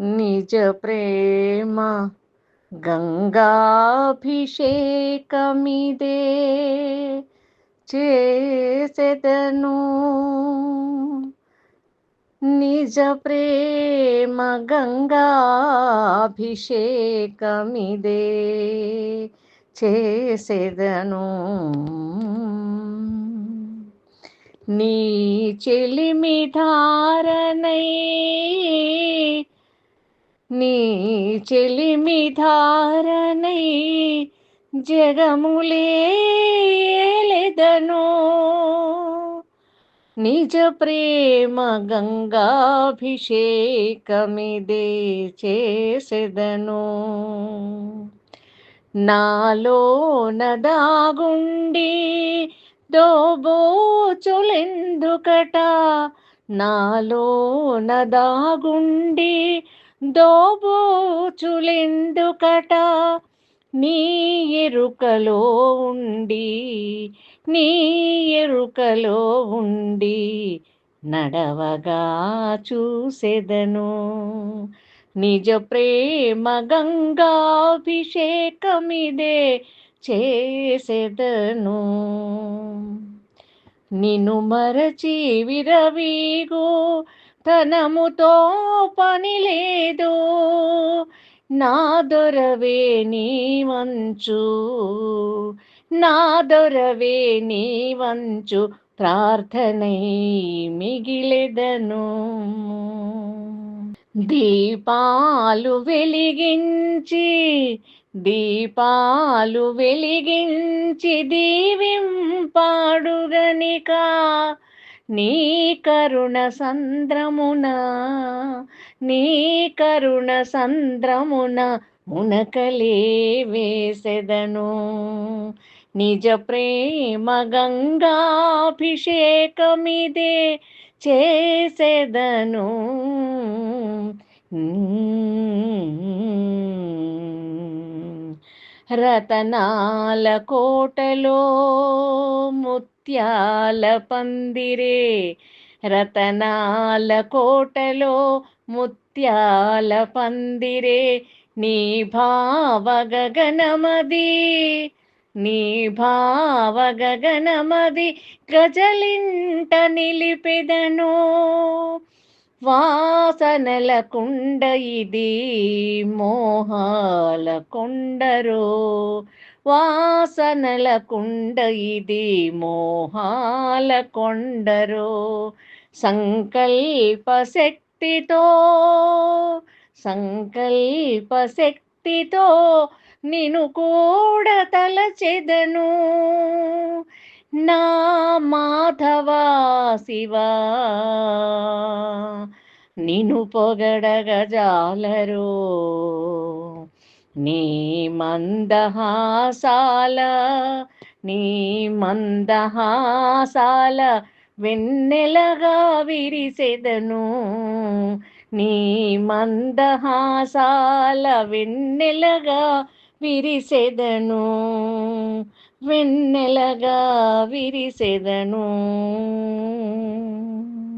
నిజ ప్రేమ గంగాభిషేకమిదే చేసెదను. నిజ ప్రేమ గంగాభిషేకమిదే చేసెదను. నీ చెలిమి ధారణై నీ చెలిమి ధారణై జగములేదను నిజ ప్రేమ గంగాభిషేకమిదే చేసెదను. నాలో నదాగుండి దోబోచులెందుకట నాలో నదాగుండి దోబోచులెందుకట నీ ఎరుకలో ఉండి నీ ఎరుకలో ఉండి నడవగా చూసెదను. నిజ ప్రేమ గంగాభిషేకమిదే చేసెదను నిన్ను మరచి విరవీగు తనముతో పని లేదు. నా దొరవే నీ వంచు నా దొరవే నీ వంచు ప్రార్థనై మిగిలెదను. దీపాలు వెలిగించి దీపాలు వెలిగించి దీవింపాడుగనిక. నీ కరుణ సంద్రమున నీ కరుణ సంద్రమున మునకలే వేసెదను. నిజ ప్రేమ గంగాభిషేకమిదే చేసెదను. రతనాల కోటలో ముత్యాల పందిరే. రతనాల కోటలో ముత్యాల పందిరే. నీ భావ గగనమది నీ భావ గగనమది గజలింట నిలిపెదను. వాసనల కుండ ఇది మోహాల కొండరో. వాసనల కుండ ఇది మోహాల కొండరో. సంకల్ప శక్తితో సంకల్ప శక్తితో నిను కూడా తలచెదను. నా మాధవా శివా నిను పొగడగజాలరో నీ మందహాసాల నీ మందహాసాల వెన్నెలగా విరిసెదను నీ మందహాసాల వెన్నెలగా విరిసెదను. వెన్నెలగా విరిసెదను